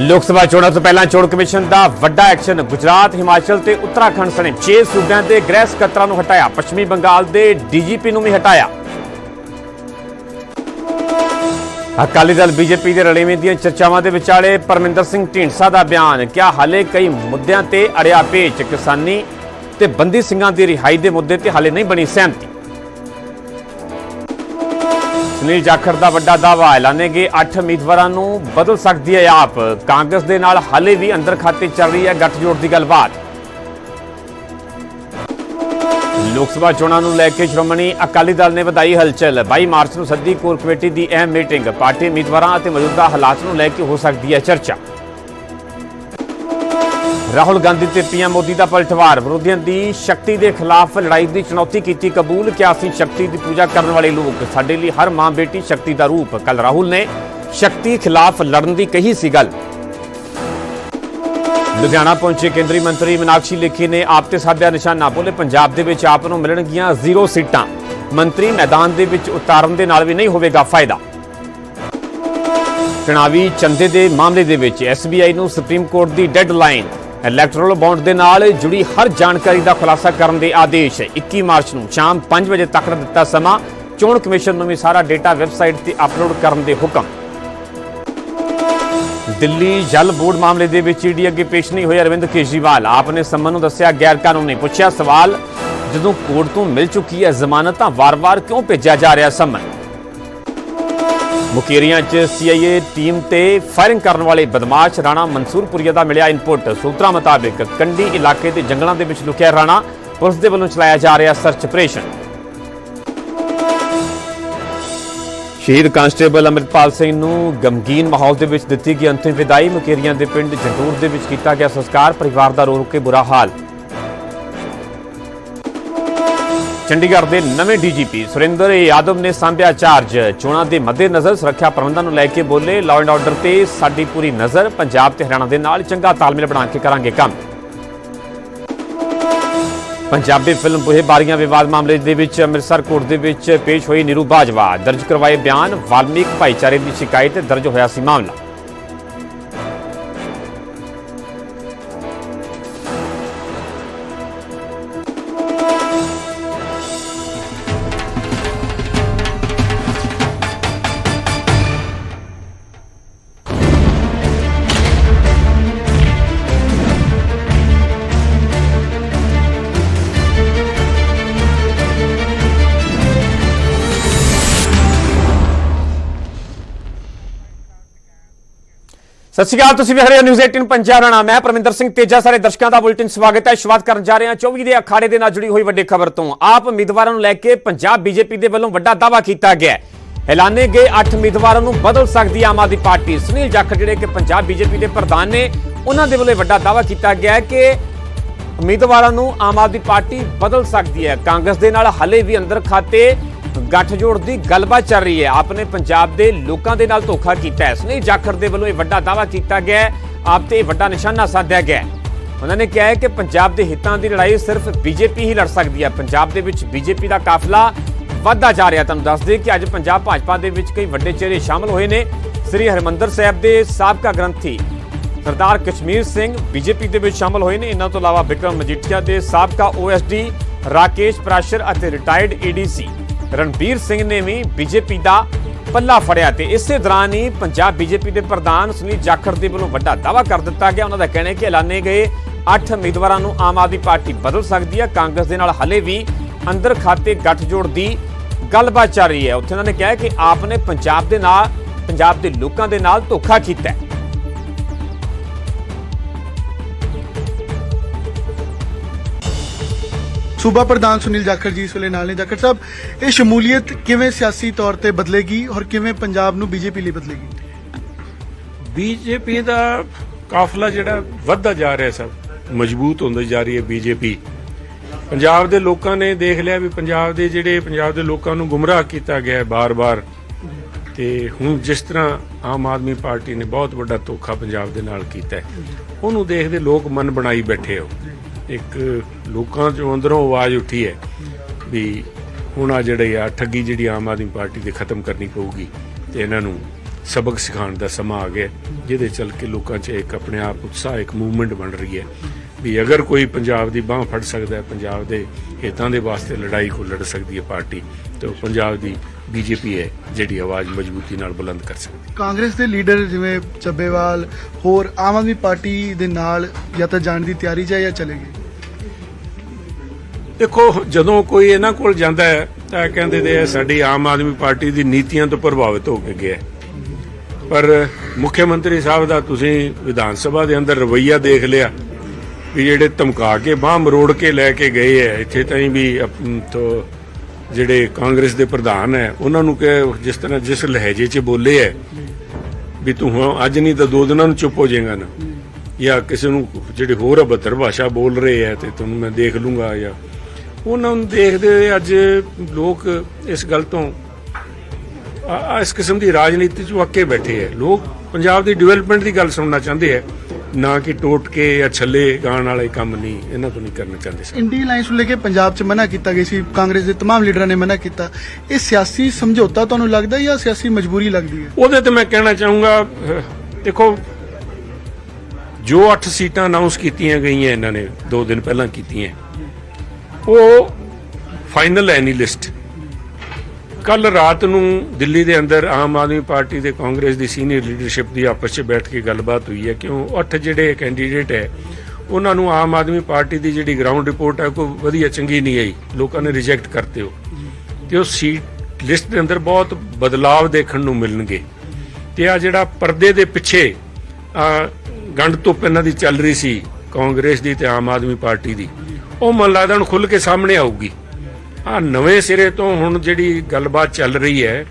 ਲੋਕ ਸਭਾ ਚੋਣਾਂ ਤੋਂ ਪਹਿਲਾਂ ਚੋਣ ਕਮਿਸ਼ਨ ਦਾ ਵੱਡਾ ਐਕਸ਼ਨ ਗੁਜਰਾਤ, ਹਿਮਾਚਲ ਤੇ ਉੱਤਰਾਖੰਡ ਸਣੇ 6 ਸੂਬਿਆਂ ਦੇ ਗ੍ਰਹਿ ਸਕੱਤਰਾਂ ਨੂੰ ਹਟਾਇਆ, ਪੱਛਮੀ ਬੰਗਾਲ ਦੇ ਡੀਜੀਪੀ ਨੂੰ ਵੀ ਹਟਾਇਆ। ਅਕਾਲੀ ਦਲ ਬੀਜੇਪੀ ਦੇ ਰਲੇਵੇਂ ਦੀਆਂ ਚਰਚਾਵਾਂ ਦੇ ਵਿਚਾਲੇ ਪਰਮਿੰਦਰ ਸਿੰਘ ਢੀਂਡਸਾ ਦਾ ਬਿਆਨ, ਕਿਹਾ ਹਾਲੇ ਕਈ ਮੁੱਦਿਆਂ ਤੇ ਅੜਿਆ ਪੇਚ ਕਿਸਾਨੀ ਤੇ ਬੰਦੀ ਸਿੰਘਾਂ ਦੀ ਰਿਹਾਈ ਦੇ ਮੁੱਦੇ ਤੇ ਹਾਲੇ ਨਹੀਂ ਬਣੀ ਸਹਿਮਤੀ। ਸੁਨੀਲ ਜਾਖੜ ਦਾ ਵੱਡਾ ਦਾਅਵਾ, ਐਲਾਨੇ ਗਏ 8 ਉਮੀਦਵਾਰਾਂ ਨੂੰ ਬਦਲ ਸਕਦੀ ਹੈ ਆਪ। ਕਾਂਗਰਸ ਦੇ ਨਾਲ ਹਾਲੇ ਵੀ ਅੰਦਰ ਖਾਤੇ ਚੱਲ ਰਹੀ ਹੈ ਗੱਠਜੋੜ ਦੀ ਗੱਲਬਾਤ। ਲੋਕ ਸਭਾ ਚੋਣਾਂ ਨੂੰ ਲੈ ਕੇ ਸ਼੍ਰੋਮਣੀ ਅਕਾਲੀ ਦਲ ਨੇ ਵਧਾਈ ਹਲਚਲ। 22 ਮਾਰਚ ਨੂੰ ਸੱਦੀ ਕੋਰ ਕਮੇਟੀ ਦੀ ਅਹਿਮ ਮੀਟਿੰਗ। ਪਾਰਟੀ ਉਮੀਦਵਾਰਾਂ ਅਤੇ ਮੌਜੂਦਾ ਹਾਲਾਤ ਨੂੰ ਲੈ ਕੇ ਹੋ ਸਕਦੀ ਹੈ ਚਰਚਾ। ਰਾਹੁਲ ਗਾਂਧੀ ਤੇ ਪੀਐਮ ਮੋਦੀ ਦਾ ਪਲਟਵਾਰ। ਵਿਰੋਧੀਆਂ ਦੀ ਸ਼ਕਤੀ ਦੇ ਖਿਲਾਫ ਲੜਾਈ ਦੀ ਚੁਣੌਤੀ ਕੀਤੀ ਕਬੂਲ ਕਿ ਅਸੀਂ ਸ਼ਕਤੀ ਦੀ ਪੂਜਾ ਕਰਨ ਵਾਲੇ ਲੋਕ। ਸਾਡੇ ਲਈ ਹਰ ਮਾਂ ਬੇਟੀ ਸ਼ਕਤੀ ਦਾ ਰੂਪ। ਕੱਲ ਰਾਹੁਲ ਨੇ ਸ਼ਕਤੀ ਖਿਲਾਫ ਲੜਨ ਦੀ ਕਹੀ ਸੀ ਗੱਲ। ਲੁਧਿਆਣਾ ਪਹੁੰਚੇ ਕੇਂਦਰੀ ਮੰਤਰੀ ਮੀਨਾਕਸ਼ੀ ਲੇਖੀ ਨੇ ਆਪ ਤੇ ਸਾਧਿਆ ਨਿਸ਼ਾਨਾ ਬੋਲੇ। ਪੰਜਾਬ ਦੇ ਵਿੱਚ ਆਪ ਨੂੰ ਮਿਲਣਗੀਆਂ ਜ਼ੀਰੋ ਸੀਟਾਂ। ਮੰਤਰੀ ਮੈਦਾਨ ਦੇ ਵਿੱਚ ਉਤਾਰਨ ਦੇ ਨਾਲ ਵੀ ਨਹੀਂ ਹੋਵੇਗਾ ਫਾਇਦਾ। ਚੁਣਾਵੀ ਚੰਦੇ ਦੇ ਮਾਮਲੇ ਦੇ ਵਿੱਚ ਐਸਬੀਆਈ ਨੂੰ ਸੁਪਰੀਮ ਕੋਰਟ ਦੀ ਡੈਡਲਾਈਨ। ਇਲੈਕਟ੍ਰੋਲ ਬੌਂਡ ਦੇ ਨਾਲ ਜੁੜੀ ਹਰ ਜਾਣਕਾਰੀ ਦਾ ਖੁਲਾਸਾ ਕਰਨ ਦੇ ਆਦੇਸ਼ 21 ਮਾਰਚ ਨੂੰ ਸ਼ਾਮ 5 ਵਜੇ ਤੱਕ ਦਾ ਦਿੱਤਾ ਸਮਾਂ। ਚੋਣ ਕਮਿਸ਼ਨ ਨੂੰ ਵੀ ਸਾਰਾ ਡੇਟਾ ਵੈਬਸਾਈਟ ਤੇ ਅਪਲੋਡ ਕਰਨ ਦੇ ਹੁਕਮ। ਦਿੱਲੀ ਜਲ ਬੋਰਡ ਮਾਮਲੇ ਦੇ ਵਿੱਚ ਈਡੀ ਅੱਗੇ ਪੇਸ਼ ਨਹੀਂ ਹੋਏ ਅਰਵਿੰਦ ਕੇਜਰੀਵਾਲ। ਆਪ ਨੇ ਸੰਮਨ ਨੂੰ ਦੱਸਿਆ ਗੈਰ ਕਾਨੂੰਨੀ ਪੁੱਛਿਆ ਸਵਾਲ, ਜਦੋਂ ਕੋਰਟ ਤੋਂ ਮਿਲ ਚੁੱਕੀ ਹੈ ਜ਼ਮਾਨਤ ਤਾਂ ਵਾਰ-ਵਾਰ ਕਿਉਂ ਭੇਜਿਆ ਜਾ ਰਿਹਾ ਸੰਮਨ ਮੁਕੇਰੀਆਂ 'ਚ ਸੀਆਈਏ ਟੀਮ ਤੇ ਫਾਇਰਿੰਗ ਕਰਨ ਵਾਲੇ ਬਦਮਾਸ਼ ਰਾਣਾ ਮਨਸੂਰਪੁਰੀਆ ਦਾ ਮਿਲਿਆ ਇਨਪੁਟ ਸੂਤਰਾਂ ਮੁਤਾਬਿਕ ਕੰਡੀ ਇਲਾਕੇ ਦੇ ਜੰਗਲਾਂ ਦੇ ਵਿੱਚ ਲੁਕਿਆ ਰਾਣਾ, ਪੁਲਿਸ ਦੇ ਵੱਲੋਂ ਚਲਾਇਆ ਜਾ ਰਿਹਾ ਸਰਚ ਆਪਰੇਸ਼ਨ ਸ਼ਹੀਦ ਕਾਂਸਟੇਬਲ ਅਮਰਿਤਪਾਲ ਸਿੰਘ ਨੂੰ ਗਮਗੀਨ ਮਾਹੌਲ ਦੇ ਵਿੱਚ ਦਿੱਤੀ ਗਈ ਅੰਤਿਮ ਵਿਦਾਈ ਮੁਕੇਰੀਆਂ ਦੇ ਪਿੰਡ ਜੰਡੂਰ ਦੇ ਵਿੱਚ ਕੀਤਾ ਗਿਆ ਸੰਸਕਾਰ, ਪਰਿਵਾਰ ਦਾ ਰੋ ਰੋ ਕੇ ਬੁਰਾ ਹਾਲ। ਚੰਡੀਗੜ੍ਹ ਦੇ ਨਵੇਂ ਡੀਜੀਪੀ ਸੁਰਿੰਦਰ ਯਾਦਵ ਨੇ ਸੰਭਿਆ ਚਾਰਜ ਚੋਣਾਂ ਦੇ ਮੱਦੇਨਜ਼ਰ ਸੁਰੱਖਿਆ ਪ੍ਰਬੰਧਾਂ ਨੂੰ ਲੈ ਕੇ ਬੋਲੇ ਲਾਅ ਐਂਡ ਆਰਡਰ ਤੇ ਸਾਡੀ ਪੂਰੀ ਨਜ਼ਰ। ਪੰਜਾਬ ਤੇ ਹਰਿਆਣਾ ਦੇ ਨਾਲ ਚੰਗਾ ਤਾਲਮੇਲ ਬਣਾ ਕੇ ਕਰਾਂਗੇ ਕੰਮ। ਪੰਜਾਬੀ ਫਿਲਮ ਬੁਹੇ ਬਾਰੀਆਂ ਵਿਵਾਦ ਮਾਮਲੇ ਦੇ ਵਿੱਚ ਅੰਮ੍ਰਿਤਸਰ ਕੋਰਟ ਦੇ ਵਿੱਚ ਪੇਸ਼ ਹੋਈ ਨੀਰੂ ਬਾਜਵਾ। ਦਰਜ ਕਰਵਾਏ ਬਿਆਨ, ਵਾਲਮੀਕ ਭਾਈਚਾਰੇ ਦੀ ਸ਼ਿਕਾਇਤ, ਦਰਜ ਹੋਇਆ ਸੀ ਮਾਮਲਾ। ਸਤਿ ਸ਼੍ਰੀ ਅਕਾਲ, ਤੁਸੀਂ ਵੇਖ ਰਹੇ ਹੋ ਨਿਊਜ਼ 18 ਪੰਜਾਬ ਦਾ ਨਾਮ ਪਰਮਿੰਦਰ ਸਿੰਘ ਤੇਜਾ, ਸਾਰੇ ਦਰਸ਼ਕਾਂ ਦਾ ਬੁਲੇਟਿਨ ਸਵਾਗਤ ਹੈ। ਸ਼ੁਰੂਆਤ ਕਰਨ ਜਾ ਰਹੇ ਹਾਂ 24 ਦੇ ਅਖਾੜੇ ਦੇ ਨਾਲ ਜੁੜੀ ਹੋਈ ਵੱਡੀ ਖਬਰ ਤੋਂ। ਆਪ ਉਮੀਦਵਾਰਾਂ ਨੂੰ ਲੈ ਕੇ ਪੰਜਾਬ ਬੀਜੇਪੀ ਦੇ ਵੱਲੋਂ ਵੱਡਾ ਦਾਅਵਾ ਕੀਤਾ ਗਿਆ ਹੈ। ਐਲਾਨੇ ਗਏ 8 ਉਮੀਦਵਾਰਾਂ ਨੂੰ ਬਦਲ ਸਕਦੀ ਹੈ ਆਮ ਆਦਮੀ ਪਾਰਟੀ। ਸੁਨੀਲ ਜਾਖੜ ਜਿਹੜੇ ਕਿ ਪੰਜਾਬ ਬੀਜੇਪੀ ਦੇ ਪ੍ਰਧਾਨ ਨੇ, ਉਹਨਾਂ ਦੇ ਵੱਲੋਂ ਵੱਡਾ ਦਾਅਵਾ ਕੀਤਾ ਗਿਆ ਹੈ ਕਿ ਉਮੀਦਵਾਰਾਂ ਨੂੰ ਆਮ ਆਦਮੀ ਪਾਰਟੀ ਬਦਲ ਸਕਦੀ ਹੈ। ਕਾਂਗਰਸ ਦੇ ਨਾਲ ਹਲੇ ਵੀ ਅੰਦਰ ਖਾਤੇ ਗੱਠਜੋੜ ਦੀ ਗੱਲਬਾਤ ਚੱਲ ਰਹੀ ਹੈ। ਆਪਨੇ ਪੰਜਾਬ ਦੇ ਲੋਕਾਂ ਦੇ ਨਾਲ ਧੋਖਾ ਕੀਤਾ ਹੈ। ਸੁਨੀਲ ਜਾਖੜ ਦੇ ਵੱਲੋਂ ਇਹ ਵੱਡਾ ਦਾਅਵਾ ਕੀਤਾ ਗਿਆ ਹੈ। ਆਪ ਤੇ ਇਹ ਵੱਡਾ ਨਿਸ਼ਾਨਾ ਸਾਧਿਆ ਗਿਆ ਹੈ। ਉਹਨਾਂ ਨੇ ਕਿਹਾ ਹੈ ਕਿ ਪੰਜਾਬ ਦੇ ਹਿੱਤਾਂ ਦੀ ਲੜਾਈ ਸਿਰਫ ਬੀਜੇਪੀ ਹੀ ਲੜ ਸਕਦੀ ਹੈ। ਪੰਜਾਬ ਦੇ ਵਿੱਚ ਬੀਜੇਪੀ ਦਾ ਕਾਫਲਾ ਵੱਧਦਾ ਜਾ ਰਿਹਾ ਤੁਹਾਨੂੰ ਦੱਸ ਦਈਏ ਕਿ ਅੱਜ ਪੰਜਾਬ ਭਾਜਪਾ ਦੇ ਵਿੱਚ ਕਈ ਵੱਡੇ ਚਿਹਰੇ ਸ਼ਾਮਲ ਹੋਏ ਨੇ। ਸ੍ਰੀ ਹਰਮੰਦਰ ਸਾਹਿਬ ਦੇ ਸਾਬਕਾ ਗ੍ਰੰਥੀ ਸਰਦਾਰ ਕਸ਼ਮੀਰ ਸਿੰਘ ਬੀਜੇਪੀ ਦੇ ਵਿੱਚ ਸ਼ਾਮਲ ਹੋਏ ਨੇ। ਇਹਨਾਂ ਤੋਂ ਇਲਾਵਾ ਵਿਕਰਮ ਮਜੀਠੀਆ ਦੇ ਸਾਬਕਾ ਓਐਸਡੀ ਰਾਕੇਸ਼ ਪ੍ਰਾਸ਼ਰ ਅਤੇ ਰਿਟਾਇਰਡ ਏਡੀਸੀ ਰਣਬੀਰ ਸਿੰਘ ਨੇ ਵੀ ਬੀਜੇਪੀ ਦਾ ਪੱਲਾ ਫੜਿਆ ਤੇ ਇਸੇ ਦੌਰਾਨ ਹੀ ਪੰਜਾਬ ਬੀਜੇਪੀ ਦੇ ਪ੍ਰਧਾਨ ਸੁਨੀਲ ਜਾਖੜ ਦੇ ਵੱਲੋਂ ਵੱਡਾ ਦਾਅਵਾ ਕਰ ਦਿੱਤਾ ਗਿਆ। ਉਹਨਾਂ ਦਾ ਕਹਿਣਾ ਹੈ ਕਿ ਐਲਾਨੇ ਗਏ 8 ਉਮੀਦਵਾਰਾਂ ਨੂੰ ਆਮ ਆਦਮੀ ਪਾਰਟੀ ਬਦਲ ਸਕਦੀ ਹੈ। ਕਾਂਗਰਸ ਦੇ ਨਾਲ ਹਲੇ ਵੀ ਅੰਦਰ ਖਾਤੇ ਗੱਠਜੋੜ ਦੀ ਗੱਲਬਾਤ ਚੱਲ ਰਹੀ ਹੈ। ਉੱਥੇ ਉਹਨਾਂ ਨੇ ਕਿਹਾ ਕਿ ਆਪ ਨੇ ਪੰਜਾਬ ਦੇ ਨਾਲ ਪੰਜਾਬ ਦੇ ਲੋਕਾਂ ਦੇ ਨਾਲ ਧੋਖਾ ਕੀਤਾ ਹੈ। ਸੂਬਾ ਪ੍ਰਧਾਨ ਸੁਨੀਲ ਜਾਖੜ ਜੀ ਇਸ ਵੇਲੇ ਨਾਲ ਨੇ। ਜਾਖੜ ਸਾਹਿਬ, ਇਹ ਸ਼ਮੂਲੀਅਤ ਕਿਵੇਂ ਸਿਆਸੀ ਤੌਰ ਤੇ ਬਦਲੇਗੀ ਔਰ ਕਿਵੇਂ ਪੰਜਾਬ ਨੂੰ ਬੀਜੇਪੀ ਲਈ ਬਦਲੇਗੀ? ਬੀਜੇਪੀ ਦਾ ਕਾਫਲਾ ਜਿਹੜਾ ਵੱਧਦਾ ਜਾ ਰਿਹਾ ਸਭ, ਮਜ਼ਬੂਤ ਹੁੰਦੀ ਜਾ ਰਹੀ ਹੈ ਬੀਜੇਪੀ। ਪੰਜਾਬ ਦੇ ਲੋਕਾਂ ਨੇ ਦੇਖ ਲਿਆ ਵੀ ਪੰਜਾਬ ਦੇ ਜਿਹੜੇ, ਪੰਜਾਬ ਦੇ ਲੋਕਾਂ ਨੂੰ ਗੁੰਮਰਾਹ ਕੀਤਾ ਗਿਆ ਬਾਰ-ਬਾਰ। ਤੇ ਹੁਣ ਜਿਸ ਤਰ੍ਹਾਂ ਆਮ ਆਦਮੀ ਪਾਰਟੀ ਨੇ ਬਹੁਤ ਵੱਡਾ ਧੋਖਾ ਪੰਜਾਬ ਦੇ ਨਾਲ ਕੀਤਾ ਉਹਨੂੰ ਦੇਖਦੇ ਲੋਕ ਮਨ ਬਣਾਈ ਬੈਠੇ ਹੋ। ਇੱਕ ਲੋਕਾਂ ਚੋਂ ਅੰਦਰੋਂ ਆਵਾਜ਼ ਉੱਠੀ ਹੈ ਵੀ ਹੁਣ ਆ ਜਿਹੜੇ ਆ ਠੱਗੀ ਜਿਹੜੀ ਆਮ ਆਦਮੀ ਪਾਰਟੀ ਦੇ ਖਤਮ ਕਰਨੀ ਪਊਗੀ ਤੇ ਇਹਨਾਂ ਨੂੰ ਸਬਕ ਸਿਖਾਉਣ ਦਾ ਸਮਾਂ ਆ ਗਿਆ, ਜਿਹਦੇ ਚੱਲ ਕੇ ਲੋਕਾਂ 'ਚ ਇੱਕ ਆਪਣੇ ਆਪ ਉਤਸ਼ਾਹ, ਇੱਕ ਮੂਵਮੈਂਟ ਬਣ ਰਹੀ ਹੈ ਵੀ ਅਗਰ ਕੋਈ ਪੰਜਾਬ ਦੀ ਬਾਹ ਫੜ ਸਕਦਾ ਹੈ, ਪੰਜਾਬ ਦੇ ਹਿੱਤਾਂ ਦੇ ਵਾਸਤੇ ਲੜਾਈ ਕੋ ਲੜ ਸਕਦੀ ਹੈ ਪਾਰਟੀ, ਤੇ ਉਹ ਪੰਜਾਬ ਦੀ ਬੀਜੇਪੀ ਹੈ ਜਿਹੜੀ ਆਵਾਜ਼ ਮਜ਼ਬੂਤੀ ਨਾਲ ਬੁਲੰਦ ਕਰ ਸਕਦੀ ਹੈ। ਕਾਂਗਰਸ ਦੇ ਲੀਡਰ ਜਿਵੇਂ ਚੱਬੇਵਾਲ, ਹੋਰ ਆਮ ਆਦਮੀ ਪਾਰਟੀ ਦੇ ਨਾਲ ਜਾਂ ਤਾਂ ਜਾਣ ਦੀ ਤਿਆਰੀ 'ਚ ਹੈ ਜਾਂ ਚਲੇਗੇ ਦੇਖੋ, ਜਦੋਂ ਕੋਈ ਇਹਨਾਂ ਕੋਲ ਜਾਂਦਾ ਹੈ, ਤਾਂ ਕਹਿੰਦੇ ਨੇ ਸਾਡੀ ਆਮ ਆਦਮੀ ਪਾਰਟੀ ਦੀ ਨੀਤੀਆਂ ਤੋਂ ਪ੍ਰਭਾਵਿਤ ਹੋ ਕੇ ਗਿਆ ਪਰ ਮੁੱਖ ਮੰਤਰੀ ਸਾਹਿਬ ਦਾ ਤੁਸੀਂ ਵਿਧਾਨ ਸਭਾ ਦੇ ਅੰਦਰ ਰਵਈਆ ਦੇਖ ਲਿਆ ਵੀ ਜਿਹੜੇ ਧਮਕਾ ਕੇ, ਬਾਹ ਮਰੋੜ ਕੇ ਲੈ ਕੇ ਗਏ ਹੈ, ਇੱਥੇ ਤਾਈਂ ਵੀ ਤੋਂ ਜਿਹੜੇ ਕਾਂਗਰਸ ਦੇ ਪ੍ਰਧਾਨ ਹੈ, ਉਹਨਾਂ ਨੂੰ ਕਿ ਜਿਸ ਤਰ੍ਹਾਂ ਜਿਸ ਲਹਿਜੇ 'ਚ ਬੋਲੇ ਹੈ ਵੀ ਤੂੰ ਅੱਜ ਨਹੀਂ ਤਾਂ ਦੋ ਦਿਨਾਂ ਨੂੰ ਚੁੱਪ ਹੋ ਜਾਏਗਾ ਨਾ। ਜਾਂ ਕਿਸੇ ਨੂੰ ਜਿਹੜੇ ਹੋਰ ਅਭੱਤਰ ਭਾਸ਼ਾ ਬੋਲ ਰਹੇ ਹੈ ਤੇ ਤੁਹਾਨੂੰ ਮੈਂ ਦੇਖ ਲੂੰਗਾ ਜਾਂ ਉਹਨਾਂ ਨੂੰ ਦੇਖਦੇ ਹੋਏ ਅੱਜ ਲੋਕ ਇਸ ਗੱਲ ਤੋਂ ਆ- ਆ ਇਸ ਕਿਸਮ ਦੀ ਰਾਜਨੀਤੀ 'ਚ ਵਾਕੇ ਬੈਠੇ ਹੈ ਲੋਕ ਪੰਜਾਬ ਦੀ ਡਿਵੈਲਪਮੈਂਟ ਦੀ ਗੱਲ ਸੁਣਨਾ ਚਾਹੁੰਦੇ ਹੈ ਨਾ ਕਿ ਟੋਟ ਕੇ ਜਾਂ ਛੱਲੇ ਗਾਣ ਵਾਲੇ ਕੰਮ ਨਹੀਂ ਇਹਨਾਂ ਤੋਂ ਨਹੀਂ ਕਰਨਾ ਚਾਹੁੰਦੇ ਸਨ ਇੰਡੀ ਅਲਾਈਅੰਸ ਨੂੰ ਲੈ ਕੇ ਪੰਜਾਬ 'ਚ ਮਨਾ ਕੀਤਾ ਗਿਆ ਸੀ ਕਾਂਗਰਸ ਦੇ तमाम ਲੀਡਰਾਂ ਨੇ ਮਨਾ ਕੀਤਾ ਇਹ ਸਿਆਸੀ ਸਮਝੌਤਾ ਤੁਹਾਨੂੰ ਲੱਗਦਾ ਜਾਂ ਸਿਆਸੀ ਮਜਬੂਰੀ ਲੱਗਦੀ ਹੈ ਉਹਦੇ ਤੇ ਮੈਂ ਕਹਿਣਾ ਚਾਹੂੰਗਾ ਅਹ, ਦੇਖੋ ਜੋ 8 ਸੀਟਾਂ ਅਨਾਉਂਸ ਕੀਤੀਆਂ ਗਈਆਂ ਇਹਨਾਂ ਨੇ 2 ਦਿਨ ਪਹਿਲਾਂ ਕੀਤੀਆਂ ਉਹ ਫਾਈਨਲ ਹੈ ਨਹੀਂ ਲਿਸਟ ਕੱਲ ਰਾਤ ਨੂੰ ਦਿੱਲੀ ਦੇ ਅੰਦਰ ਆਮ ਆਦਮੀ ਪਾਰਟੀ ਤੇ ਕਾਂਗਰਸ ਦੀ ਸੀਨੀਅਰ ਲੀਡਰਸ਼ਿਪ ਦੀ ਆਪਸ 'ਚ ਬੈਠ ਕੇ ਗੱਲਬਾਤ ਹੋਈ ਹੈ। ਕਿਉਂ? ਅੱਠ ਜਿਹੜੇ ਕੈਂਡੀਡੇਟ ਹੈ, ਉਹਨਾਂ ਨੂੰ ਆਮ ਆਦਮੀ ਪਾਰਟੀ ਦੀ ਜਿਹੜੀ ਗਰਾਊਂਡ ਰਿਪੋਰਟ ਹੈ, ਕੋਈ ਵਧੀਆ ਚੰਗੀ ਨਹੀਂ ਆਈ। ਲੋਕਾਂ ਨੇ ਰਿਜੈਕਟ ਕਰਤੇ ਹੋ ਤੇ ਉਹ ਸੀਟ ਲਿਸਟ ਦੇ ਅੰਦਰ ਬਹੁਤ ਬਦਲਾਵ ਦੇਖਣ ਨੂੰ ਮਿਲਣਗੇ। ਤੇ ਆ ਜਿਹੜਾ ਪਰਦੇ ਦੇ ਪਿੱਛੇ ਗੰਢ ਧੁੱਪ ਇਹਨਾਂ ਦੀ ਚੱਲ ਰਹੀ ਸੀ, ਕਾਂਗਰਸ ਦੀ ਤੇ ਆਮ ਆਦਮੀ ਪਾਰਟੀ ਦੀ। ਉਹ ਮਨ ਲੱਗਦਾ ਹੁਣ ਖੁੱਲ ਕੇ ਸਾਹਮਣੇ ਆਊਗੀ। ਆ ਨਵੇਂ ਸਿਰੇ ਤੋਂ ਹੁਣ ਜਿਹੜੀ ਗੱਲਬਾਤ ਚੱਲ ਰਹੀ ਹੈ,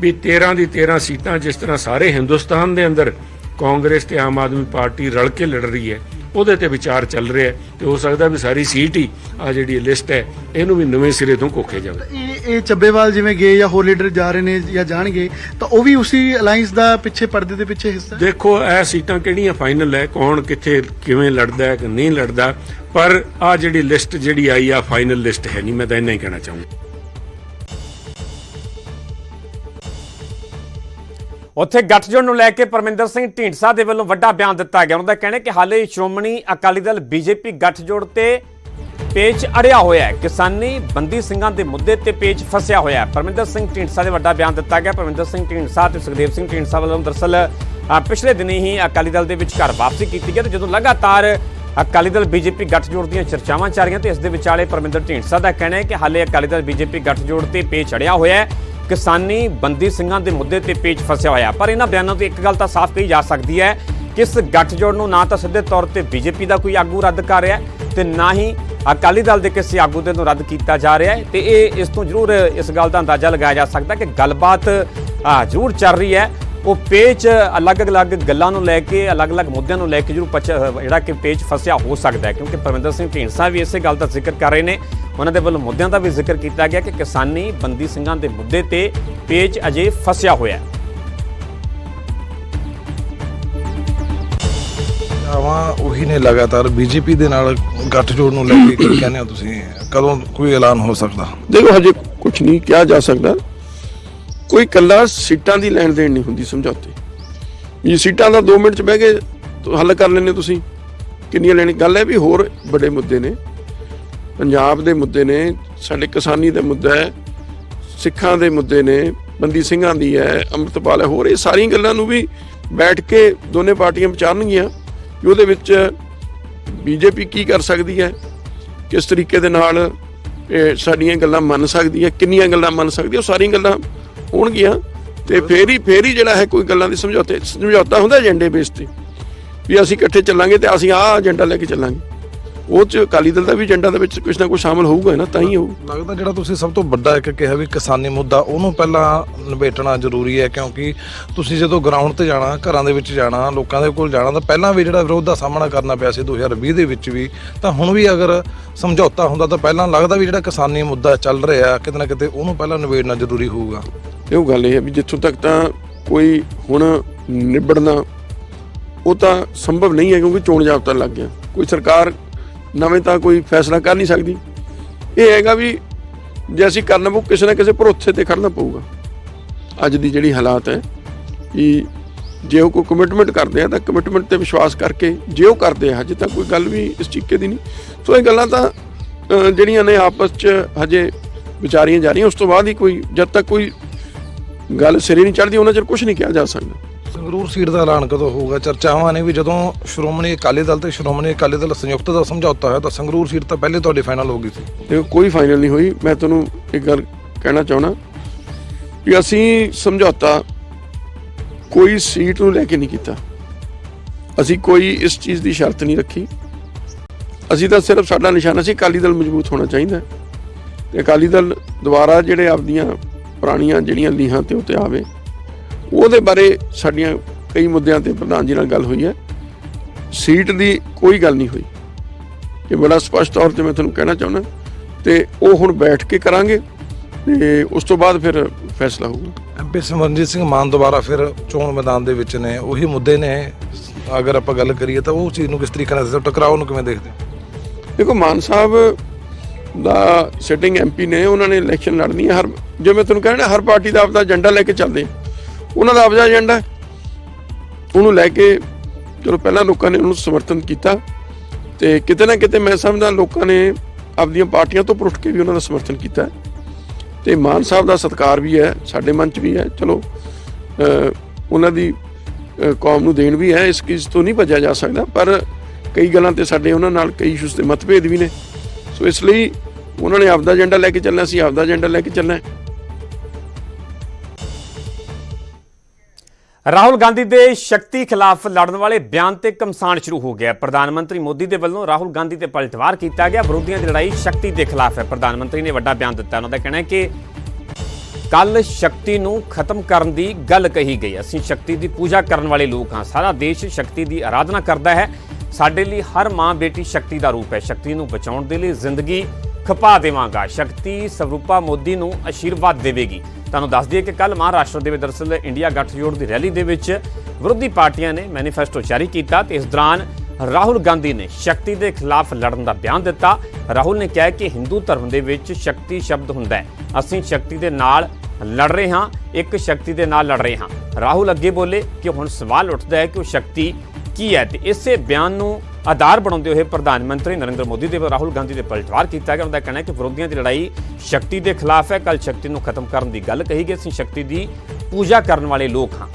ਵੀ 13 ਦੀ 13 ਸੀਟਾਂ ਜਿਸ ਤਰ੍ਹਾਂ ਸਾਰੇ ਹਿੰਦੁਸਤਾਨ ਦੇ ਅੰਦਰ ਕਾਂਗਰਸ ਤੇ ਆਮ ਆਦਮੀ ਪਾਰਟੀ ਰਲ ਕੇ ਲੜ ਰਹੀ ਹੈ ਉਹਦੇ ਤੇ ਵਿਚਾਰ ਚੱਲ ਰਿਹਾ ਤੇ ਹੋ ਸਕਦਾ ਵੀ ਸਾਰੀ ਸੀਟ ਹੀ ਆ ਜਿਹੜੀ ਲਿਸਟ ਹੈ ਇਹਨੂੰ ਵੀ ਨਵੇਂ ਸਿਰੇ ਤੋਂ ਕੋਖੇ ਜਾਵੇ ਇਹ ਇਹ ਚੱਬੇਵਾਲ ਜਿਵੇਂ ਗਏ ਜਾਂ ਹੋਰ ਲੀਡਰ ਜਾ ਰਹੇ ਨੇ ਜਾਂ ਜਾਣਗੇ ਤਾਂ ਉਹ ਵੀ ਉਸੇ ਅਲਾਈਅੰਸ ਦਾ ਪਿੱਛੇ ਪਰਦੇ ਦੇ ਪਿੱਛੇ ਹਿੱਸਾ? ਦੇਖੋ ਇਹ ਸੀਟਾਂ ਕਿਹੜੀਆਂ ਫਾਈਨਲ ਹੈ ਕੌਣ ਕਿੱਥੇ ਕਿਵੇਂ ਲੜਦਾ ਹੈ ਕਿ ਨਹੀਂ ਲੜਦਾ ਪਰ ਆ ਜਿਹੜੀ ਲਿਸਟ ਜਿਹੜੀ ਆਈ ਆ ਫਾਈਨਲ ਲਿਸਟ ਹੈ ਨਹੀਂ ਮੈਂ ਤਾਂ ਇੰਨਾ ਹੀ ਕਹਿਣਾ ਚਾਹੂੰਗਾ ਉੱਥੇ ਗੱਠਜੋੜ ਨੂੰ ਲੈ ਕੇ ਪਰਮਿੰਦਰ ਸਿੰਘ ਢੀਂਡਸਾ ਦੇ ਵੱਲੋਂ ਵੱਡਾ ਬਿਆਨ ਦਿੱਤਾ ਗਿਆ। ਉਹਨਾਂ ਦਾ ਕਹਿਣਾ ਕਿ ਹਾਲੇ ਸ਼੍ਰੋਮਣੀ ਅਕਾਲੀ ਦਲ ਬੀਜੇਪੀ ਗੱਠਜੋੜ ਤੇ ਪੇਚ ਅੜਿਆ ਹੋਇਆ ਹੈ। ਕਿਸਾਨੀ ਬੰਦੀ ਸਿੰਘਾਂ ਦੇ ਮੁੱਦੇ ਤੇ ਪੇਚ ਫਸਿਆ ਹੋਇਆ ਹੈ। ਪਰਮਿੰਦਰ ਸਿੰਘ ਢੀਂਡਸਾ ਦੇ ਵੱਡਾ ਬਿਆਨ ਦਿੱਤਾ ਗਿਆ। ਪਰਮਿੰਦਰ ਸਿੰਘ ਢੀਂਡਸਾ ਤੇ ਸੁਖਦੇਵ ਸਿੰਘ ਢੀਂਡਸਾ ਵੱਲੋਂ ਦਰਸਲ ਪਿਛਲੇ ਦਿਨੀ ਹੀ ਅਕਾਲੀ ਦਲ ਦੇ ਵਿੱਚ ਘਰ ਵਾਪਸੀ ਕੀਤੀ ਗਈ ਤੇ ਜਦੋਂ ਲਗਾਤਾਰ ਅਕਾਲੀ ਦਲ ਬੀਜੇਪੀ ਗੱਠਜੋੜ ਦੀਆਂ ਚਰਚਾਵਾਂ ਚੱਲ ਰਹੀਆਂ ਤੇ ਇਸ ਦੇ ਵਿਚਾਲੇ ਪਰਮਿੰਦਰ ਢੀਂਡਸਾ ਦਾ ਕਹਿਣਾ ਹੈ ਕਿ ਹਾਲੇ ਅਕਾਲੀ ਦਲ ਬੀਜੇਪੀ ਗੱਠਜੋੜ ਤੇ ਪੇਚ ਅੜਿਆ ਹੋਇਆ ਹੈ। ਕਿਸਾਨੀ ਬੰਦੀ ਸਿੰਘਾਂ ਦੇ ਮੁੱਦੇ ਤੇ ਪੇਚ ਫਸਿਆ ਹੋਇਆ। ਪਰ ਇਹਨਾਂ ਬਿਆਨਾਂ ਤੋਂ ਇੱਕ ਗੱਲ ਤਾਂ ਸਾਫ਼ ਕਹੀ ਜਾ ਸਕਦੀ ਹੈ ਕਿ ਇਸ ਗੱਠਜੋੜ ਨੂੰ ਨਾ ਤਾਂ ਸਿੱਧੇ ਤੌਰ ਤੇ ਬੀਜੇਪੀ ਦਾ ਕੋਈ ਆਗੂ ਰੱਦ ਕਰ ਰਿਹਾ ਹੈ ਤੇ ਨਾ ਹੀ ਅਕਾਲੀ ਦਲ ਦੇ ਕਿਸੇ ਆਗੂ ਦੇ ਨੂੰ ਰੱਦ ਕੀਤਾ ਜਾ ਰਿਹਾ ਹੈ। ਤੇ ਇਹ ਇਸ ਤੋਂ ਜ਼ਰੂਰ ਇਸ ਗੱਲ ਦਾ ਅੰਦਾਜ਼ਾ ਲਗਾਇਆ ਜਾ ਸਕਦਾ ਕਿ ਗੱਲਬਾਤ ਜ਼ਰੂਰ ਚੱਲ ਰਹੀ ਹੈ। ਉਹ ਪੇਚ ਅਲੱਗ-ਅਲੱਗ ਗੱਲਾਂ ਨੂੰ ਲੈ ਕੇ, ਅਲੱਗ-ਅਲੱਗ ਮੁੱਦਿਆਂ ਨੂੰ ਲੈ ਕੇ ਜ਼ਰੂਰ ਪਛ- ਜਿਹੜਾ ਕਿ ਪੇਚ ਫਸਿਆ ਹੋ ਸਕਦਾ ਹੈ। ਕਿਉਂਕਿ ਪਰਮਿੰਦਰ ਸਿੰਘ ਢੀਂਡਸਾ ਵੀ ਇਸੇ ਗੱਲ ਦਾ ਜ਼ਿਕਰ ਕਰ ਰਹੇ ਨੇ ਉਹਨਾਂ ਦੇ ਵੱਲੋਂ ਮੁੱਦਿਆਂ ਦਾ ਵੀ ਜ਼ਿਕਰ ਕੀਤਾ ਗਿਆ ਕਿ ਕਿਸਾਨੀ ਬੰਦੀ ਸਿੰਘਾਂ ਦੇ ਮੁੱਦੇ ਤੇ ਪੇਚ ਅਜੇ ਫਸਿਆ ਹੋਇਆ ਹੈ। ਆਵਾਂ ਉਹੀ ਨੇ ਲਗਾਤਾਰ ਬੀਜੇਪੀ ਦੇ ਨਾਲ ਗੱਠਜੋੜ ਨੂੰ ਲੈ ਕੇ ਕੀ ਕਹਿੰਦੇ ਹੋ ਤੁਸੀਂ? ਕਦੋਂ ਕੋਈ ਐਲਾਨ ਹੋ ਸਕਦਾ? ਦੇਖੋ ਹਜੇ ਕੁਝ ਨਹੀਂ ਕਿਹਾ ਜਾ ਸਕਦਾ। ਕੋਈ ਕੱਲਾ ਸੀਟਾਂ ਦੀ ਲੈਣ ਦੇਣ ਨਹੀਂ ਹੁੰਦੀ ਸਮਝੌਤੇ। ਇਹ ਸੀਟਾਂ ਦਾ 2 ਮਿੰਟ ਚ ਬਹਿ ਕੇ ਹੱਲ ਕਰ ਲੈਣੇ ਤੁਸੀਂ ਕਿੰਨੀਆਂ ਲੈਣੀ? ਗੱਲ ਹੈ ਵੀ ਹੋਰ ਵੱਡੇ ਮੁੱਦੇ ਨੇ ਪੰਜਾਬ ਦੇ ਮੁੱਦੇ ਨੇ, ਸਾਡੇ ਕਿਸਾਨੀ ਦੇ ਮੁੱਦਾ ਹੈ, ਸਿੱਖਾਂ ਦੇ ਮੁੱਦੇ ਨੇ, ਬੰਦੀ ਸਿੰਘਾਂ ਦੀ ਹੈ, ਅੰਮ੍ਰਿਤਪਾਲ ਹੈ, ਹੋਰ ਇਹ ਸਾਰੀਆਂ ਗੱਲਾਂ ਨੂੰ ਵੀ ਬੈਠ ਕੇ ਦੋਨੇ ਪਾਰਟੀਆਂ ਵਿਚਾਰਨਗੀਆਂ ਕਿ ਉਹਦੇ ਵਿੱਚ ਬੀਜੇਪੀ ਕੀ ਕਰ ਸਕਦੀ ਹੈ, ਕਿਸ ਤਰੀਕੇ ਦੇ ਨਾਲ ਸਾਡੀਆਂ ਗੱਲਾਂ ਮੰਨ ਸਕਦੀ ਹੈ, ਕਿੰਨੀਆਂ ਗੱਲਾਂ ਮੰਨ ਸਕਦੀ ਹੈ, ਉਹ ਸਾਰੀਆਂ ਗੱਲਾਂ ਹੋਣਗੀਆਂ ਤੇ ਫੇਰ ਹੀ ਫੇਰ ਹੀ ਜਿਹੜਾ ਹੈ ਕੋਈ ਗੱਲਾਂ ਦੀ ਸਮਝੌਤੇ ਸਮਝੌਤਾ ਹੁੰਦਾ ਏਜੰਡੇ ਬੇਸ ਤੇ, ਵੀ ਅਸੀਂ ਇਕੱਠੇ ਚੱਲਾਂਗੇ ਤੇ ਅਸੀਂ ਆਹ ਏਜੰਡਾ ਲੈ ਕੇ ਚੱਲਾਂਗੇ। ਉਹ ਚ ਅਕਾਲੀ ਦਲ ਦਾ ਵੀ ਏਜੰਡਾ ਦੇ ਵਿੱਚ ਕੁਝ ਨਾ ਕੁਝ ਸ਼ਾਮਲ ਹੋਊਗਾ ਨਾ? ਤਾਂ ਹੀ ਹੋਊ। ਲੱਗਦਾ ਜਿਹੜਾ ਤੁਸੀਂ ਸਭ ਤੋਂ ਵੱਡਾ ਇੱਕ ਕਿਹਾ ਵੀ ਕਿਸਾਨੀ ਮੁੱਦਾ ਉਹਨੂੰ ਪਹਿਲਾਂ ਨਿਬੇਟਣਾ ਜ਼ਰੂਰੀ ਹੈ ਕਿਉਂਕਿ ਤੁਸੀਂ ਜਦੋਂ ਗਰਾਊਂਡ ਤੇ ਜਾਣਾ ਘਰਾਂ ਦੇ ਵਿੱਚ ਜਾਣਾ ਲੋਕਾਂ ਦੇ ਕੋਲ ਜਾਣਾ ਤਾਂ ਪਹਿਲਾਂ ਵੀ ਜਿਹੜਾ ਵਿਰੋਧ ਦਾ ਸਾਹਮਣਾ ਕਰਨਾ ਪਿਆ ਸੀ 2020 ਦੇ ਵਿੱਚ ਵੀ ਤਾਂ ਹੁਣ ਵੀ ਅਗਰ ਸਮਝੌਤਾ ਹੁੰਦਾ ਤਾਂ ਪਹਿਲਾਂ ਲੱਗਦਾ ਵੀ ਜਿਹੜਾ ਕਿਸਾਨੀ ਮੁੱਦਾ ਚੱਲ ਰਿਹਾ ਕਿਤੇ ਨਾ ਕਿਤੇ ਉਹਨੂੰ ਪਹਿਲਾਂ ਨਿਬੇੜਨਾ ਜ਼ਰੂਰੀ ਹੋਊਗਾ। ਇਹ ਉਹ ਗੱਲ ਇਹ ਹੈ ਵੀ ਜਿੱਥੋਂ ਤੱਕ ਤਾਂ ਕੋਈ ਹੁਣ ਨਿਬੜਨਾ ਉਹ ਤਾਂ ਸੰਭਵ ਨਹੀਂ ਹੈ ਕਿਉਂਕਿ ਚੋਣ ਜਾਬਤਾ ਲੱਗ ਗਿਆ। ਕੋਈ ਸਰਕਾਰ ਨਵੇਂ ਤਾਂ ਕੋਈ ਫੈਸਲਾ ਕਰ ਨਹੀਂ ਸਕਦੀ। ਇਹ ਹੈਗਾ ਵੀ ਜੇ ਅਸੀਂ ਕਰਨਾ ਪਊ ਕਿਸੇ ਨਾ ਕਿਸੇ ਭਰੋਸੇ ਤੇ ਖੜਨਾ ਪਊਗਾ। ਅੱਜ ਦੀ ਜਿਹੜੀ ਹਾਲਾਤ ਹੈ ਕਿ ਜੇ ਉਹ ਕੋਈ ਕਮਿਟਮੈਂਟ ਕਰਦੇ ਆ ਤਾਂ ਕਮਿਟਮੈਂਟ ਤੇ ਵਿਸ਼ਵਾਸ ਕਰਕੇ ਜੇ ਉਹ ਕਰਦੇ ਆ, ਹਜੇ ਤਾਂ ਕੋਈ ਗੱਲ ਵੀ ਇਸ ਚੀਕੇ ਦੀ ਨਹੀਂ। ਸੋ ਇਹ ਗੱਲਾਂ ਤਾਂ ਜਿਹੜੀਆਂ ਨੇ ਆਪਸ 'ਚ ਹਜੇ ਵਿਚਾਰੀਆਂ ਜਾ ਰਹੀਆਂ, ਉਸ ਤੋਂ ਬਾਅਦ ਹੀ ਕੋਈ ਜਦ ਤੱਕ ਕੋਈ ਗੱਲ ਸਿਰੇ ਨਹੀਂ ਚੜਦੀ ਉਹਨਾਂ ਚਿਰ ਕੁਝ ਨਹੀਂ ਕਿਹਾ ਜਾ ਸਕਦਾ। ਸੰਗਰੂਰ ਸੀਟ ਦਾ ਐਲਾਨ ਕਦੋਂ ਹੋਊਗਾ? ਚਰਚਾਵਾਂ ਨੇ ਵੀ ਜਦੋਂ ਸ਼੍ਰੋਮਣੀ ਅਕਾਲੀ ਦਲ ਤੇ ਸ਼੍ਰੋਮਣੀ ਅਕਾਲੀ ਦਲ ਸੰਯੁਕਤ ਦਾ ਸਮਝੌਤਾ ਹੋਇਆ ਤਾਂ ਸੰਗਰੂਰ ਸੀਟ ਤਾਂ ਪਹਿਲੇ ਤੁਹਾਡੀ ਫਾਈਨਲ ਹੋ ਗਈ ਸੀ। ਦੇਖੋ ਕੋਈ ਫਾਈਨਲ ਨਹੀਂ ਹੋਈ। ਮੈਂ ਤੁਹਾਨੂੰ ਇੱਕ ਗੱਲ ਕਹਿਣਾ ਚਾਹਣਾ ਵੀ ਅਸੀਂ ਸਮਝੌਤਾ ਕੋਈ ਸੀਟ ਨੂੰ ਲੈ ਕੇ ਨਹੀਂ ਕੀਤਾ। ਅਸੀਂ ਕੋਈ ਇਸ ਚੀਜ਼ ਦੀ ਸ਼ਰਤ ਨਹੀਂ ਰੱਖੀ। ਅਸੀਂ ਤਾਂ ਸਿਰਫ ਸਾਡਾ ਨਿਸ਼ਾਨਾ ਸੀ, ਅਕਾਲੀ ਦਲ ਮਜ਼ਬੂਤ ਹੋਣਾ ਚਾਹੀਦਾ ਹੈ। ਤੇ ਅਕਾਲੀ ਦਲ ਦੁਬਾਰਾ ਜਿਹੜੇ ਆਪਦੀਆਂ ਪੁਰਾਣੀਆਂ ਜਿਹੜੀਆਂ ਲੀਹਾਂ ਤੇ ਉੱਤੇ ਆਵੇ ਉਹਦੇ ਬਾਰੇ ਸਾਡੀਆਂ ਕਈ ਮੁੱਦਿਆਂ ਤੇ ਪ੍ਰਧਾਨ ਜੀ ਨਾਲ ਗੱਲ ਹੋਈ ਹੈ। ਸੀਟ ਦੀ ਕੋਈ ਗੱਲ ਨਹੀਂ ਹੋਈ। ਇਹ ਬੜਾ ਸਪਸ਼ਟ ਤੌਰ ਤੇ ਮੈਂ ਤੁਹਾਨੂੰ ਕਹਿਣਾ ਚਾਹੁੰਦਾ। ਤੇ ਉਹ ਹੁਣ ਬੈਠ ਕੇ ਕਰਾਂਗੇ ਤੇ ਉਸ ਤੋਂ ਬਾਅਦ ਫਿਰ ਫੈਸਲਾ ਹੋਊਗਾ। ਐਮਪੀ ਸਿਮਰਨਜੀਤ ਸਿੰਘ ਮਾਨ ਦੁਬਾਰਾ ਫਿਰ ਚੋਣ ਮੈਦਾਨ ਦੇ ਵਿੱਚ ਨੇ। ਉਹੀ ਮੁੱਦੇ ਨੇ। ਅਗਰ ਆਪਾਂ ਗੱਲ ਕਰੀਏ ਤਾਂ ਉਹ ਚੀਜ਼ ਨੂੰ ਕਿਸ ਤਰੀਕੇ ਨਾਲ ਟਕਰਾਓ ਨੂੰ ਕਿਵੇਂ ਦੇਖਦੇ ਦੇਖੋ ਮਾਨ ਸਾਹਿਬ ਦਾ ਸਿਟਿੰਗ ਐਮਪੀ ਨੇ। ਉਹਨਾਂ ਨੇ ਇਲੈਕਸ਼ਨ ਲੜਨੀ ਹੈ। ਹਰ ਜਿਵੇਂ ਮੈਂ ਤੁਹਾਨੂੰ ਕਹਿਣਾ ਹਰ ਪਾਰਟੀ ਦਾ ਆਪਦਾ ਏਜੰਡਾ ਲੈ ਕੇ ਚੱਲਦੇ ਆ। ਉਹਨਾਂ ਦਾ ਆਪਦਾ ਏਜੰਡਾ ਉਹਨੂੰ ਲੈ ਕੇ ਚਲੋ ਪਹਿਲਾਂ ਲੋਕਾਂ ਨੇ ਉਹਨੂੰ ਸਮਰਥਨ ਕੀਤਾ ਤੇ ਕਿਤੇ ਨਾ ਕਿਤੇ ਮੈਂ ਸਮਝਦਾ ਲੋਕਾਂ ਨੇ ਆਪਦੀਆਂ ਪਾਰਟੀਆਂ ਤੋਂ ਉੱਠ ਕੇ ਵੀ ਉਹਨਾਂ ਦਾ ਸਮਰਥਨ ਕੀਤਾ ਹੈ। ਤੇ ਮਾਨ ਸਾਹਿਬ ਦਾ ਸਤਿਕਾਰ ਵੀ ਹੈ, ਸਾਡੇ ਮਨ 'ਚ ਵੀ ਹੈ। ਚਲੋ ਉਹਨਾਂ ਦੀ ਕੌਮ ਨੂੰ ਦੇਣ ਵੀ ਹੈ, ਇਸ ਚੀਜ਼ ਤੋਂ ਨਹੀਂ ਭੱਜਿਆ ਜਾ ਸਕਦਾ, ਪਰ ਕਈ ਗੱਲਾਂ ਤੇ ਸਾਡੇ ਉਹਨਾਂ ਨਾਲ ਕਈ ਇਸ਼ੂਸ ਤੇ ਮਤਭੇਦ ਵੀ ਨੇ। ਸੋ ਇਸ ਲਈ ਉਹਨਾਂ ਨੇ ਆਪਦਾ ਏਜੰਡਾ ਲੈ ਕੇ ਚੱਲਣਾ ਸੀ, ਆਪਦਾ ਏਜੰਡਾ ਲੈ ਕੇ ਚੱਲਣਾ ਰਾਹੁਲ ਗਾਂਧੀ ਦੇ ਸ਼ਕਤੀ ਖਿਲਾਫ ਲੜਨ ਵਾਲੇ ਬਿਆਨ ਤੇ ਕਮਸਾਨ ਸ਼ੁਰੂ ਹੋ ਗਿਆ ਪ੍ਰਧਾਨ ਮੰਤਰੀ ਮੋਦੀ ਦੇ ਵੱਲੋਂ ਰਾਹੁਲ ਗਾਂਧੀ ਤੇ ਪਲਟਵਾਰ ਕੀਤਾ ਗਿਆ। ਵਿਰੋਧੀਆਂ ਦੀ ਲੜਾਈ ਸ਼ਕਤੀ ਦੇ ਖਿਲਾਫ ਹੈ। ਪ੍ਰਧਾਨ ਮੰਤਰੀ ਨੇ ਵੱਡਾ ਬਿਆਨ ਦਿੱਤਾ। ਉਹਨਾਂ ਦਾ ਕਹਿਣਾ ਹੈ ਕਿ ਕੱਲ ਸ਼ਕਤੀ ਨੂੰ ਖਤਮ ਕਰਨ ਦੀ ਗੱਲ ਕਹੀ ਗਈ। ਅਸੀਂ ਸ਼ਕਤੀ ਦੀ ਪੂਜਾ ਕਰਨ ਵਾਲੇ ਲੋਕ ਹਾਂ। ਸਾਰਾ ਦੇਸ਼ ਸ਼ਕਤੀ ਦੀ ਆਰਾਧਨਾ ਕਰਦਾ ਹੈ। ਸਾਡੇ ਲਈ ਹਰ ਮਾਂ ਬੇਟੀ ਸ਼ਕਤੀ ਦਾ ਰੂਪ ਹੈ। ਸ਼ਕਤੀ ਨੂੰ ਬਚਾਉਣ ਦੇ ਲਈ ਜ਼ਿੰਦਗੀ ਖਪਾ ਦੇਵਾਂਗਾ। ਸ਼ਕਤੀ ਸਰੂਪਾ ਮੋਦੀ ਨੂੰ ਆਸ਼ੀਰਵਾਦ ਦੇਵੇਗੀ। ਤੁਹਾਨੂੰ ਦੱਸ ਦਈਏ ਕਿ ਕੱਲ ਮਹਾਰਾਸ਼ਟਰ ਦੇ ਵਿੱਚ ਦਰਅਸਲ ਇੰਡੀਆ ਗੱਠਜੋੜ ਦੀ ਰੈਲੀ ਦੇ ਵਿੱਚ ਵਿਰੋਧੀ ਪਾਰਟੀਆਂ ਨੇ ਮੈਨੀਫੈਸਟੋ ਜਾਰੀ ਕੀਤਾ ਤੇ ਇਸ ਦੌਰਾਨ ਰਾਹੁਲ ਗਾਂਧੀ ਨੇ ਸ਼ਕਤੀ ਦੇ ਖਿਲਾਫ ਲੜਨ ਦਾ ਬਿਆਨ ਦਿੱਤਾ। ਰਾਹੁਲ ਨੇ ਕਿਹਾ ਕਿ ਹਿੰਦੂ ਧਰਮ ਦੇ ਵਿੱਚ ਸ਼ਕਤੀ ਸ਼ਬਦ ਹੁੰਦਾ ਹੈ। ਅਸੀਂ ਸ਼ਕਤੀ ਦੇ ਨਾਲ ਲੜ ਰਹੇ ਹਾਂ, ਇੱਕ ਸ਼ਕਤੀ ਦੇ ਨਾਲ ਲੜ ਰਹੇ ਹਾਂ। ਰਾਹੁਲ ਅੱਗੇ ਬੋਲੇ ਕਿ ਹੁਣ ਸਵਾਲ ਉੱਠਦਾ ਹੈ ਕਿ ਉਹ ਸ਼ਕਤੀ ਕੀ ਹੈ ਤੇ ਇਸੇ ਬਿਆਨ ਨੂੰ ਆਧਾਰ ਬਣਾਉਂਦੇ ਹੋਏ ਪ੍ਰਧਾਨ ਮੰਤਰੀ ਨਰਿੰਦਰ ਮੋਦੀ ਦੇ ਵੱਲੋਂ ਰਾਹੁਲ ਗਾਂਧੀ ਦੇ ਪਲਟਵਾਰ ਕੀਤਾ ਗਿਆ ਉਹਨਾਂ ਦਾ ਕਹਿਣਾ ਹੈ ਕਿ ਵਿਰੋਧੀਆਂ ਦੀ ਲੜਾਈ ਸ਼ਕਤੀ ਦੇ ਖਿਲਾਫ ਹੈ ਕੱਲ ਸ਼ਕਤੀ ਨੂੰ ਖਤਮ ਕਰਨ ਦੀ ਗੱਲ ਕਹੀ ਗਈ ਅਸੀਂ ਸ਼ਕਤੀ ਦੀ ਪੂਜਾ ਕਰਨ ਵਾਲੇ ਲੋਕ ਹਾਂ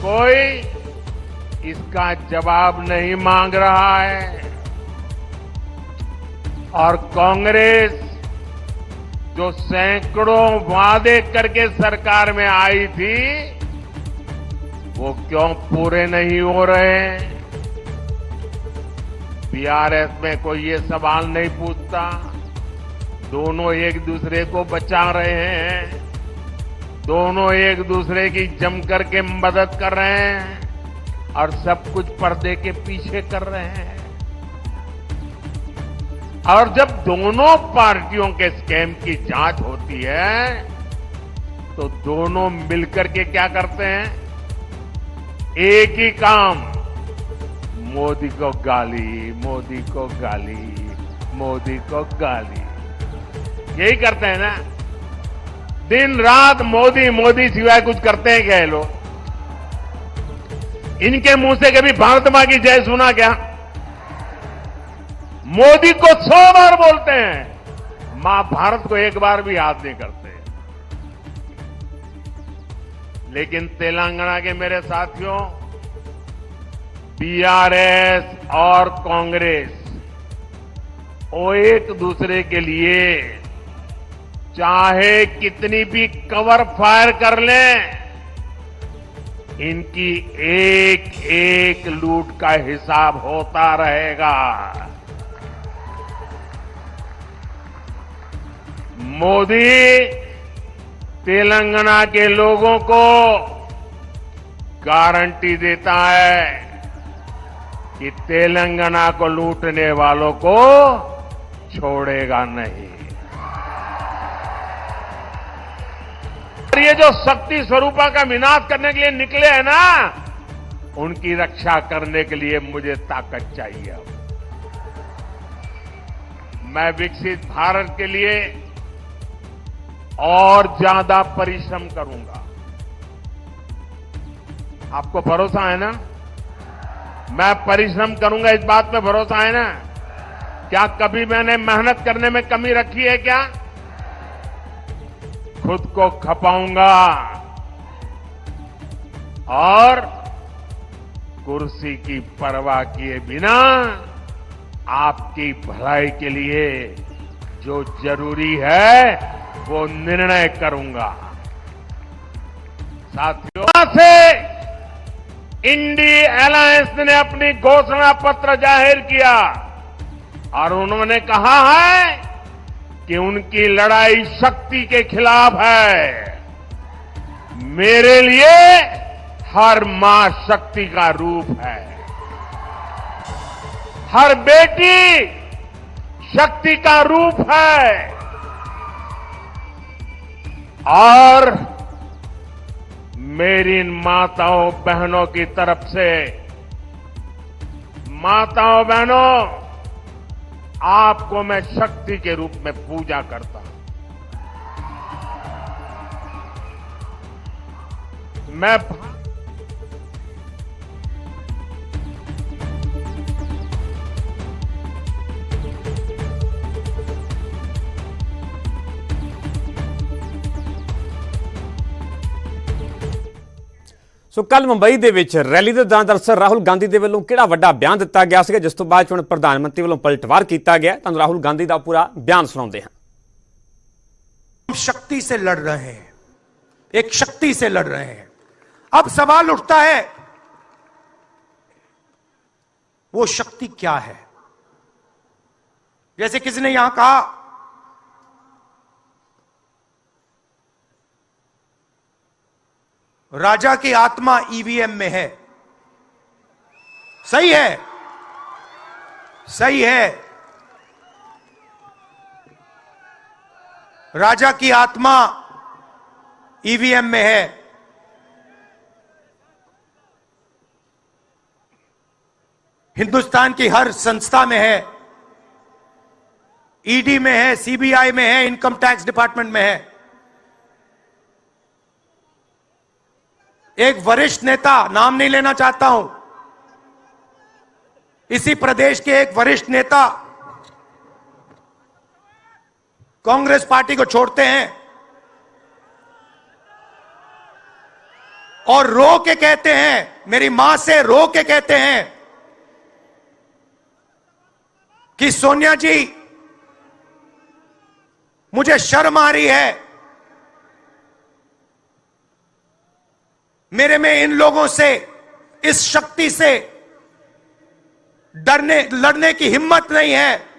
कोई इसका जवाब नहीं मांग रहा है और कांग्रेस जो सैकड़ों वादे करके सरकार में आई थी वो क्यों पूरे नहीं हो रहे? हैं बीआरएस में कोई ये सवाल नहीं पूछता। दोनों एक दूसरे को बचा रहे हैं। दोनों एक दूसरे की जमकर के मदद कर रहे हैं और सब कुछ पर्दे के पीछे कर रहे हैं। और जब दोनों पार्टियों के स्कैम की जाँच होती है तो दोनों मिलकर के क्या करते हैं? एक ही काम। मोदी को गाली, मोदी को गाली, मोदी को गाली। यही करते हैं ना? दिन रात मोदी मोदी सिवाय कुछ करते हैं क्या लोग? इनके मुँह से कभी भारत माँ की जय सुना क्या? मोदी को सौ बार बोलते हैं। माँ भारत को एक बार भी याद नहीं करते। लेकिन तेलंगाना के मेरे साथियों बीआरएस और कांग्रेस वो एक दूसरे के लिए चाहे कितनी भी कवर फायर कर लें, इनकी एक एक लूट का हिसाब होता रहेगा। मोदी तेलंगाना के लोगों को गारंटी देता है कि तेलंगाना को लूटने वालों को छोड़ेगा नहीं। और ये जो शक्ति स्वरूपा का विनाश करने के लिए निकले हैं ना, उनकी रक्षा करने के लिए मुझे ताकत चाहिए। मैं विकसित भारत के लिए और ज़्यादा परिश्रम करूँगा। आपको भरोसा है ना? मैं परिश्रम करूँगा, इस बात पे भरोसा है ना? क्या कभी मैंने मेहनत करने में कमी रखी है क्या? खुद को खपाऊँगा। और कुर्सी की परवाह किए बिना आपकी भलाई के लिए जो ज़रूरी है वो निर्णय करूँगा। साथियों से इंडी अलायंस ने अपनी घोषणा पत्र ज़ाहिर किया और उन्होंने कहा है कि उनकी लड़ाई शक्ति के खिलाफ है। मेरे लिए हर माँ शक्ति का रूप है। हर बेटी शक्ति का रूप है। और मेरी इन माताओं बहनों की तरफ़ से, माताओं बहनों, आपको मैं शक्ति के रूप में पूजा करता हूँ। मैं ਸੋ ਕੱਲ ਮੁੰਬਈ ਦੇ ਵਿੱਚ ਰੈਲੀ ਦੇ ਦੌਰਾਨ ਦਰਅਸਲ ਰਾਹੁਲ ਗਾਂਧੀ ਦੇ ਵੱਲੋਂ ਕਿਹੜਾ ਵੱਡਾ ਬਿਆਨ ਦਿੱਤਾ ਗਿਆ ਸੀਗਾ ਜਿਸ ਤੋਂ ਬਾਅਦ 'ਚ ਹੁਣ ਪ੍ਰਧਾਨ ਮੰਤਰੀ ਵੱਲੋਂ ਪਲਟਵਾਰ ਕੀਤਾ ਗਿਆ ਤੁਹਾਨੂੰ ਰਾਹੁਲ ਗਾਂਧੀ ਦਾ ਪੂਰਾ ਬਿਆਨ ਸੁਣਾਉਂਦੇ ਹਾਂ हम शक्ति से लड़ रहे हैं एक शक्ति से लड़ रहे हैं अब सवाल उठता है वो शक्ति क्या है जैसे किसी ने यहां कहा राजा की आत्मा ईवीएम में है। सही है। सही है। राजा की आत्मा ईवीएम में है। हिंदुस्तान की हर संस्था में है। ईडी में है, सीबीआई में है, इनकम टैक्स डिपार्टमेंट में है। एक वरिष्ठ नेता, नाम नहीं लेना चाहता हूँ। इसी प्रदेश के एक वरिष्ठ नेता, कांग्रेस पार्टी को छोड़ते हैं। और रो के कहते हैं, मेरी माँ से रो के कहते हैं कि, सोनिया जी, मुझे शर्म आ रही है मेरे में इन लोगों से, इस शक्ति से डरने, लड़ने की हिम्मत नहीं है।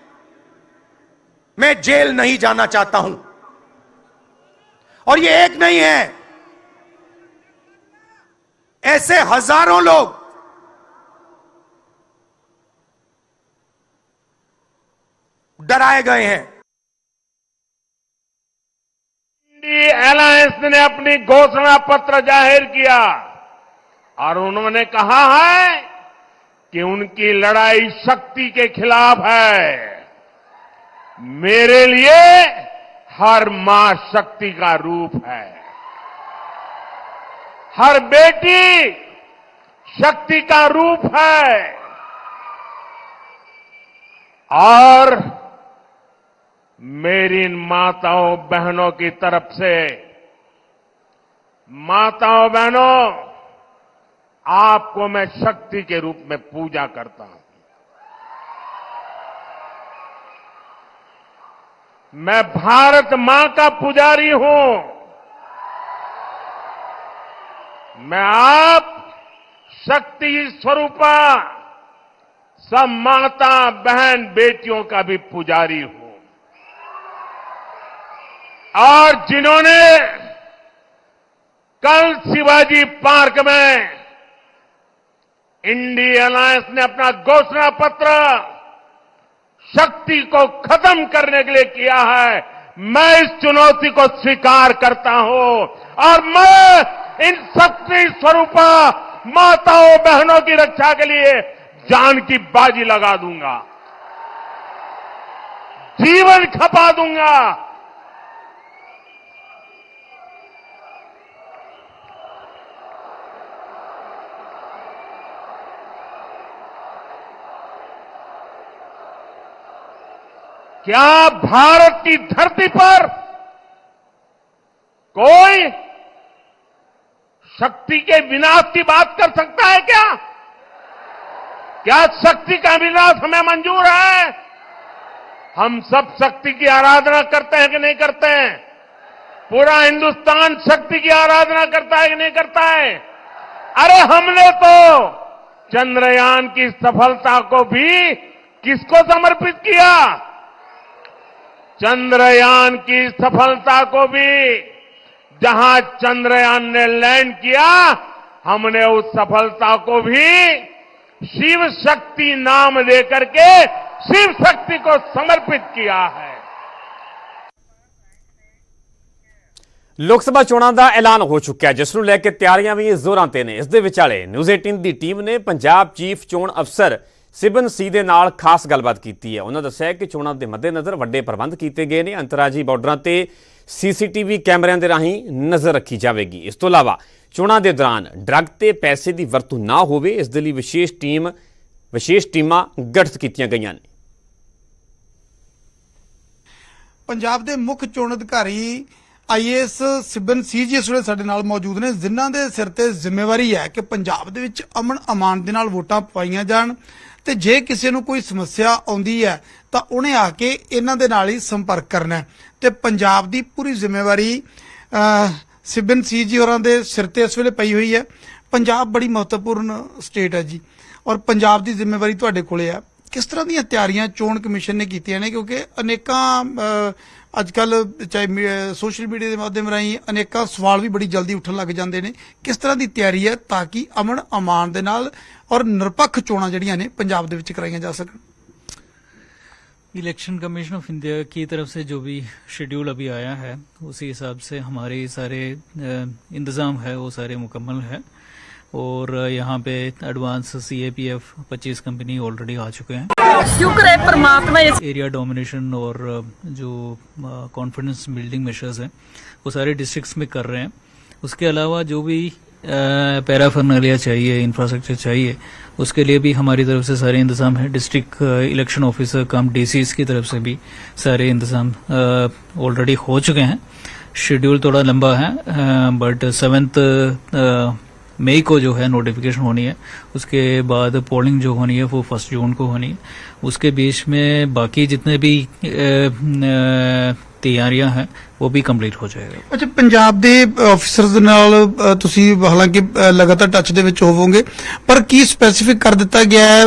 मैं जेल नहीं जाना चाहता हूँ। और ये एक नहीं है। ऐसे हज़ारों लोग डराए गए हैं। इंडी अलायंस ने अपनी घोषणा पत्र ज़ाहिर किया और उन्होंने कहा है कि उनकी लड़ाई शक्ति के खिलाफ है। मेरे लिए हर माँ शक्ति का रूप है। हर बेटी शक्ति का रूप है। और मेरी इन माताओं बहनों की तरफ़ से। माताओं बहनों, आपको मैं शक्ति के रूप में पूजा करता हूँ। मैं भारत माँ का पुजारी हूँ। मैं आप शक्ति स्वरूपा, सब माता, बहन, बेटियों का भी पुजारी हूँ। और जिन्होंने कल शिवाजी पार्क में इंडी अलायंस ने अपना घोषणा पत्र शक्ति को खत्म करने के लिए किया है, मैं इस चुनौती को स्वीकार करता हूँ और मैं इन शक्ति स्वरूपा माताओं बहनों की रक्षा के लिए जान की बाजी लगा दूँगा, जीवन खपा दूँगा। क्या भारत की धरती पर कोई शक्ति के विनाश की बात कर सकता है क्या? क्या शक्ति का विनाश हमें मंजूर है? हम सब शक्ति की आराधना करते हैं कि नहीं करते हैं? पूरा हिंदुस्तान शक्ति की आराधना करता है कि नहीं करता है? अरे हमने तो चंद्रयान की सफलता को भी किसको समर्पित किया? चंद्रयान की सफलता को भी जहां चंद्रयान ने लैंड किया हमने उस सफलता को भी शिव शक्ति नाम देकर के शिव शक्ति को समर्पित किया है ਲੋਕ ਸਭਾ ਚੋਣਾਂ ਦਾ ਐਲਾਨ ਹੋ ਚੁੱਕਿਆ ਹੈ ਜਿਸ ਨੂੰ ਲੈ ਕੇ ਤਿਆਰੀਆਂ ਵੀ ਜ਼ੋਰਾਂ ਤੇ ਨੇ ਇਸ ਦੇ ਵਿਚਾਲੇ ਨਿਊਜ਼ 18 ਦੀ ਟੀਮ ਨੇ ਪੰਜਾਬ ਚੀਫ ਚੋਣ ਅਫਸਰ ਸਿਬਨ ਸੀ ਦੇ ਨਾਲ ਖਾਸ ਗੱਲਬਾਤ ਕੀਤੀ ਹੈ। ਉਹਨਾਂ ਦੱਸਿਆ ਕਿ ਚੋਣਾਂ ਦੇ ਮੱਦੇਨਜ਼ਰ ਵੱਡੇ ਪ੍ਰਬੰਧ ਕੀਤੇ ਗਏ ਨੇ। ਅੰਤਰਰਾਜੀ ਬਾਰਡਰਾਂ ਤੇ ਸੀਸੀਟੀਵੀ ਕੈਮਰਿਆਂ ਦੇ ਰਾਹੀਂ ਨਜ਼ਰ ਰੱਖੀ ਜਾਵੇਗੀ। ਇਸ ਤੋਂ ਇਲਾਵਾ ਚੋਣਾਂ ਦੇ ਦੌਰਾਨ ਡਰੱਗ ਤੇ ਪੈਸੇ ਦੀ ਵਰਤੋਂ ਨਾ ਹੋਵੇ, ਇਸ ਦੇ ਲਈ ਵਿਸ਼ੇਸ਼ ਟੀਮ, ਵਿਸ਼ੇਸ਼ ਟੀਮਾਂ ਗਠਿਤ ਕੀਤੀਆਂ ਗਈਆਂ ਨੇ। ਪੰਜਾਬ ਦੇ ਮੁੱਖ ਚੋਣ ਅਧਿਕਾਰੀ ਆਈਏਐਸ, ਸਿਬਨ ਸੀ ਜੀ ਇਸ ਵੇਲੇ ਸਾਡੇ ਨਾਲ ਮੌਜੂਦ ਨੇ, ਜਿਨ੍ਹਾਂ ਦੇ ਸਿਰ ਤੇ ਜ਼ਿੰਮੇਵਾਰੀ ਹੈ ਕਿ ਪੰਜਾਬ ਦੇ ਵਿੱਚ ਅਮਨ ਅਮਾਨ ਦੇ ਨਾਲ ਵੋਟਾਂ ਪਾਈਆਂ ਜਾਣ। ਤੇ ਜੇ ਕਿਸੇ ਨੂੰ ਕੋਈ ਸਮੱਸਿਆ ਆਉਂਦੀ ਹੈ, ਤਾਂ ਉਹਨੇ ਆ ਕੇ ਇਹਨਾਂ ਦੇ ਨਾਲ ਹੀ ਸੰਪਰਕ ਕਰਨਾ ਤੇ ਪੰਜਾਬ ਦੀ ਪੂਰੀ ਜ਼ਿੰਮੇਵਾਰੀ ਸਿਬਨ ਸੀ ਜੀ ਹੋਰਾਂ ਦੇ ਸਿਰ ਤੇ ਇਸ ਵੇਲੇ ਪਈ ਹੋਈ ਹੈ। ਪੰਜਾਬ ਬੜੀ ਮਹੱਤਵਪੂਰਨ ਸਟੇਟ ਹੈ ਜੀ। ਔਰ ਪੰਜਾਬ ਦੀ ਜ਼ਿੰਮੇਵਾਰੀ ਤੁਹਾਡੇ ਕੋਲੇ ਆ ਕਿਸ ਤਰ੍ਹਾਂ ਦੀਆਂ ਤਿਆਰੀਆਂ ਚੋਣ ਕਮਿਸ਼ਨ ਨੇ ਕੀਤੀਆਂ ਨੇ? ਕਿਉਂਕਿ ਅਨੇਕਾਂ ਅੱਜ ਕੱਲ ਚਾਹੇ ਸੋਸ਼ਲ ਮੀਡੀਆ ਦੇ ਮਾਧਿਅਮ ਰਾਹੀਂ ਅਨੇਕਾਂ ਸਵਾਲ ਵੀ ਬੜੀ ਜਲਦੀ ਉੱਠਣ ਲੱਗ ਜਾਂਦੇ ਨੇ ਕਿਸ ਤਰ੍ਹਾਂ ਦੀ ਤਿਆਰੀ ਹੈ ਤਾਂ ਕਿ ਅਮਨ ਅਮਾਨ ਦੇ ਨਾਲ ਔਰ ਨਿਰਪੱਖ ਚੋਣਾਂ ਜਿਹੜੀਆਂ ਨੇ ਪੰਜਾਬ ਦੇ ਵਿੱਚ ਕਰਾਈਆਂ ਜਾ ਸਕਣ इलेक्शन कमीशन ऑफ इंडिया की तरफ से जो भी शेड्यूल अभी आया है उसी हिसाब से हमारे सारे अ, इंतजाम है वो सारे मुकम्मल है और यहाँ पे advance C A P F पच्चीस कंपनी ऑलरेडी आ चुके हैं। शुक्र है परमात्मा एरिया डोमिनेशन और जो कॉन्फिडेंस बिल्डिंग मेशर्स हैं वो सारे डिस्ट्रिक्ट्स में कर रहे हैं। उसके अलावा जो भी पैराफर्नलिया चाहिए इंफ्रास्ट्रक्चर चाहिए उसके लिए भी हमारी तरफ़ से सारे इंतज़ाम है। District election officer cum DCs की तरफ़ से भी सारे इंतज़ाम ऑलरेडी हो चुके हैं। शेड्यूल थोड़ा लंबा है बट सेवेंथ मई को जो है नोटिफिकेशन होनी है, उसके बाद पोलिंग जो होनी है, वो फ़र्स्ट जून को होनी है। उसके बीच में बाकी जितने भी तैयारियाँ हैं ਉਹ ਵੀ ਕੰਪਲੀਟ ਹੋ ਜਾਏਗਾ। ਅੱਛਾ, ਪੰਜਾਬ ਦੇ ਆਫੀਸਰਸ ਦੇ ਨਾਲ ਤੁਸੀਂ ਹਾਲਾਂਕਿ ਲਗਾਤਾਰ ਟੱਚ ਦੇ ਵਿੱਚ ਹੋਵੋਗੇ, ਪਰ ਕੀ ਸਪੈਸੀਫਿਕ ਕਰ ਦਿੱਤਾ ਗਿਆ ਹੈ?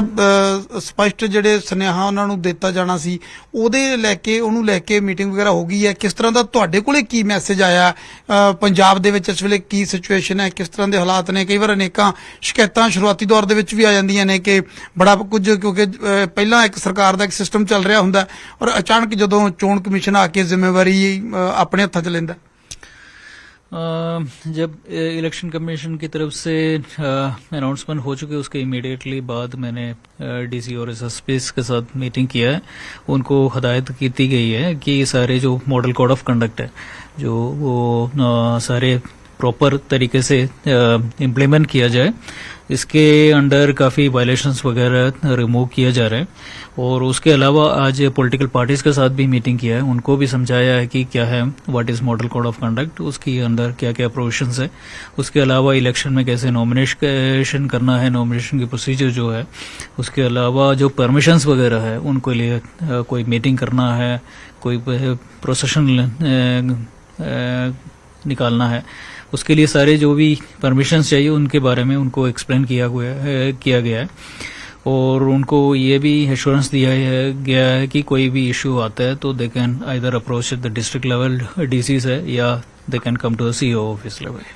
ਸਪਸ਼ਟ ਜਿਹੜੇ ਸੁਨੇਹਾ ਉਹਨਾਂ ਨੂੰ ਦਿੱਤਾ ਜਾਣਾ ਸੀ, ਉਹਦੇ ਲੈ ਕੇ, ਉਹਨੂੰ ਲੈ ਕੇ ਮੀਟਿੰਗ ਵਗੈਰਾ ਹੋ ਗਈ ਹੈ? ਕਿਸ ਤਰ੍ਹਾਂ ਦਾ ਤੁਹਾਡੇ ਕੋਲੇ ਕੀ ਮੈਸੇਜ ਆਇਆ? ਪੰਜਾਬ ਦੇ ਵਿੱਚ ਇਸ ਵੇਲੇ ਕੀ ਸਿਚੁਏਸ਼ਨ ਹੈ? ਕਿਸ ਤਰ੍ਹਾਂ ਦੇ ਹਾਲਾਤ ਨੇ? ਕਈ ਵਾਰ ਅਨੇਕਾਂ ਸ਼ਿਕਾਇਤਾਂ ਸ਼ੁਰੂਆਤੀ ਦੌਰ ਦੇ ਵਿੱਚ ਵੀ ਆ ਜਾਂਦੀਆਂ ਨੇ ਕਿ ਬੜਾ ਕੁਝ, ਕਿਉਂਕਿ ਪਹਿਲਾਂ ਇੱਕ ਸਰਕਾਰ ਦਾ ਇੱਕ ਸਿਸਟਮ ਚੱਲ ਰਿਹਾ ਹੁੰਦਾ ਔਰ ਅਚਾਨਕ ਜਦੋਂ ਚੋਣ ਕਮਿਸ਼ਨ ਆ ਕੇ ਜ਼ਿੰਮੇਵਾਰੀ अपने हथा च जब इलेक्शन कमीशन की तरफ़ से अनाउंसमेंट हो चुके उसके इमीडिएटली बाद मैंने डीसी और एस एसएसपीस के साथ मीटिंग किया है। उनको हदायत की गई है कि सारे जो मॉडल कोड ऑफ़ कंडक्ट है जो वो आ, सारे प्रॉपर तरीके से इम्प्लीमेंट किया जाए इसके अंडर काफ़ी वायलेशंस वगैरह रिमूव किया जा रहे हैं। और उसके अलावा आज पॉलिटिकल पार्टीज़ के साथ भी मीटिंग किया है। उनको भी समझाया है कि क्या है what is model code of conduct उसके अंदर क्या क्या प्रोविजंस है। उसके अलावा इलेक्शन में कैसे नॉमिनेशन करना है नॉमिनेशन की प्रोसीजर जो है। उसके अलावा जो परमिशंस वगैरह है, उनको लिए कोई मीटिंग करना है, कोई प्रोसेशन निकालना है। उसके लिए सारे जो भी परमिशंस चाहिए, उनके बारे में उनको एक्सप्लेन किया हुआ है किया गया है। और उनको ये भी एश्योरेंस दिया है गया है कि कोई भी इशू आता है तो they can either approach the district level DCs है या they can come to the CEO office level